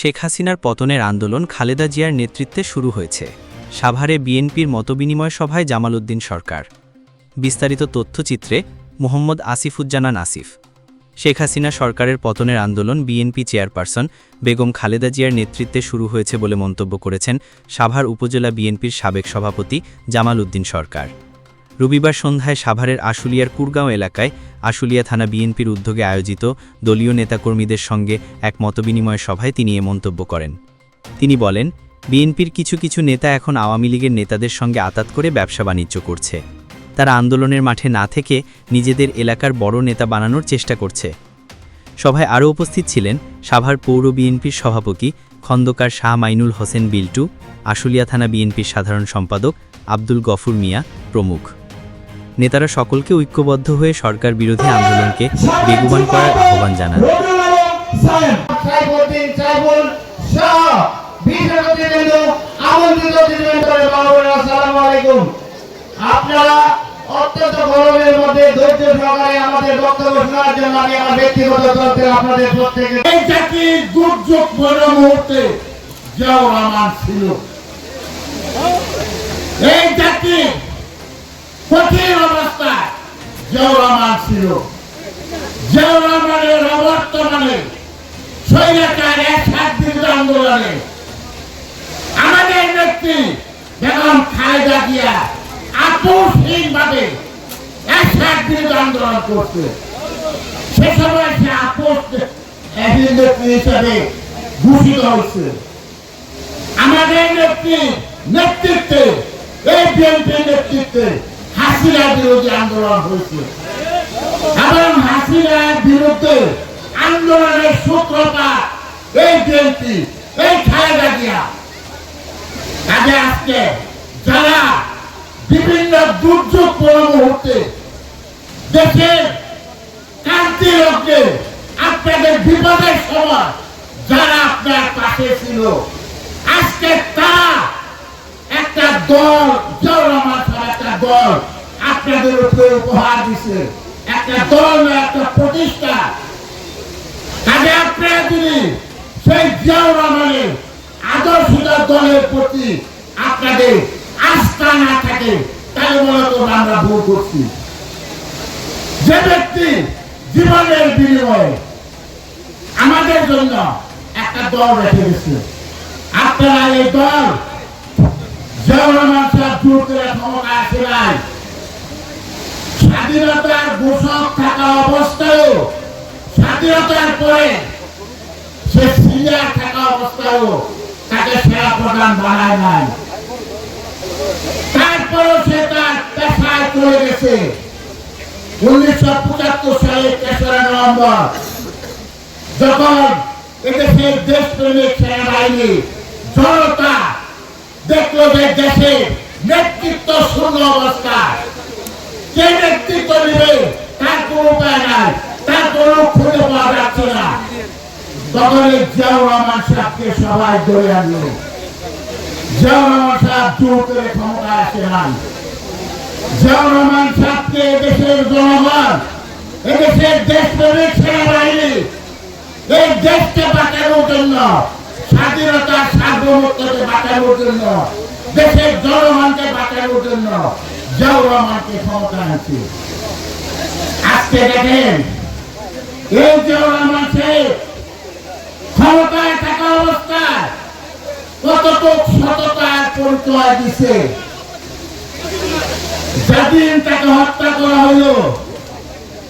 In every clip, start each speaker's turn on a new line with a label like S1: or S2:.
S1: শেখ হাসিনার পতনের আন্দোলন খালেদা জিয়ার নেতৃত্বে শুরু হয়েছে। সাভারে বিএনপির মতবিনিময় সভায় জামাল উদ্দিন সরকার। বিস্তারিত তথ্যচিত্রে মোহাম্মদ আসিফুজ্জানান আসিফ। শেখ হাসিনা সরকারের পতনের আন্দোলন বিএনপি চেয়ারপারসন বেগম খালেদা জিয়ার নেতৃত্বে শুরু হয়েছে বলে মন্তব্য করেছেন সাভার উপজেলা বিএনপির সাবেক সভাপতি জামাল উদ্দিন সরকার। রবিবার সন্ধ্যায় সাভারের আশুলিয়ার কুরগাঁও এলাকায় আশুলিয়া থানা বিএনপির উদ্যোগে আয়োজিত দলীয় নেতাকর্মীদের সঙ্গে এক মতবিনিময় সভায় তিনি এ মন্তব্য করেন। তিনি বলেন, বিএনপির কিছু কিছু নেতা এখন আওয়ামী লীগের নেতাদের সঙ্গে আতাত করে ব্যবসা বাণিজ্য করছে। তারা আন্দোলনের মাঠে না থেকে নিজেদের এলাকার বড় নেতা বানানোর চেষ্টা করছে। সভায় আরও উপস্থিত ছিলেন সাভার পৌর বিএনপির সভাপতি খন্দকার শাহ মাইনুল হোসেন বিল্টু, আশুলিয়া থানা বিএনপির সাধারণ সম্পাদক আব্দুল গফুর মিয়া প্রমুখ। নেতারা সকলকে ঐক্যবদ্ধ হয়ে সরকার বিরোধী আন্দোলনকে বেগবান করার আহ্বান জানান।
S2: আপনারা অত্যন্ত গরমের মধ্যে ধৈর্য সহকারে আমাদের বক্তব্য শোনার জন্য আমি আমার ব্যক্তিগত তরফে আপনাদের প্রত্যেকে
S3: এই জাতির দুর্যোগ মুহূর্তে? জিয়াউর রহমান ছিল। এই জাতির কঠিন অবস্থায় জিয়াউর রহমান ছিল। জিয়াউর রহমানের অবর্তমানে স্বৈরাচার এক সাত বিরোধী আন্দোলনে আমাদের নেত্রী বেগম খালেদা জিয়া আপোষহীন ভাবে এক সাত বিরোধী আন্দোলন করছে। সে সময় সে আপোষ নেত্রী হিসাবে ঘোষিত হয়েছে। আমাদের নেত্রী নেতৃত্বে, এই বিএনপি নেতৃত্বে হাসিনা বিরোধী আন্দোলন হয়েছে। যারা বিভিন্ন দুর্যোগ মুহূর্তে দেশের কান্তি আপনাদের বিপদের সময় যারা আপনার পাশে ছিল, আজকে তারা একটা দল জওরামার একটা দল আপনাদের উপরে উপহার দিছে। একটা দল একটা প্রতিষ্ঠা। কাজে আপনারা যদি সেই জিয়াউর রহমানের আদর্শিত দলের প্রতি আপনাদের আস্থা না থাকে, তাহলে করুন আমরা ভুল করছি। যে ব্যক্তি জীবনের বিনিময়ে আমাদের জন্য একটা দল রেখে গেছে, আপনারা এই দল জিয়াউর রহমান সাহেব জোর করে ক্ষমতা আছে নাই। স্বাধীনতার ঘোষক থাকা অবস্থায়ও, স্বাধীনতার পরে সে সিনিয়র থাকা অবস্থায়ও তাকে সেরা প্রধান বানায় নাই। তারপরও সে তার পেশায় চলে গেছে। উনিশশো পঁচাত্তর সালের তেসরা নভেম্বর, যখন এদেশের দেশপ্রেমিক সেনাবাহিনী জনতা দেখল যে দেশে নেতৃত্ব শূন্য অবস্থা। কে নেতৃত্ব নেবে তার কোন উপায় নাই, তার কোন খুঁজে পাওয়া যাচ্ছে না। তখন এই জিয়াউর রহমান সাহেবকে সবাই ধরে আনলো। দেশের জনগণকে বাঁচানোর জন্য জিয়াউর ক্ষমতা আছে আজকে দেখেন। এই রহমান সাহেব, ক্ষমতায় থাকা অবস্থায় কতটুক সততার পরিচয় দিছে? যেদিন তাকে হত্যা করা হলো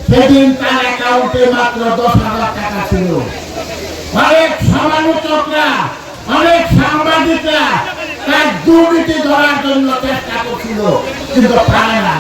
S3: সেদিন তার অ্যাকাউন্টে মাত্র দশ হাজার টাকা ছিল। অনেক সমালোচকরা, অনেক সাংবাদিকরা তার দুর্নীতি ধরার জন্য চেষ্টা করছিল, কিন্তু পারে না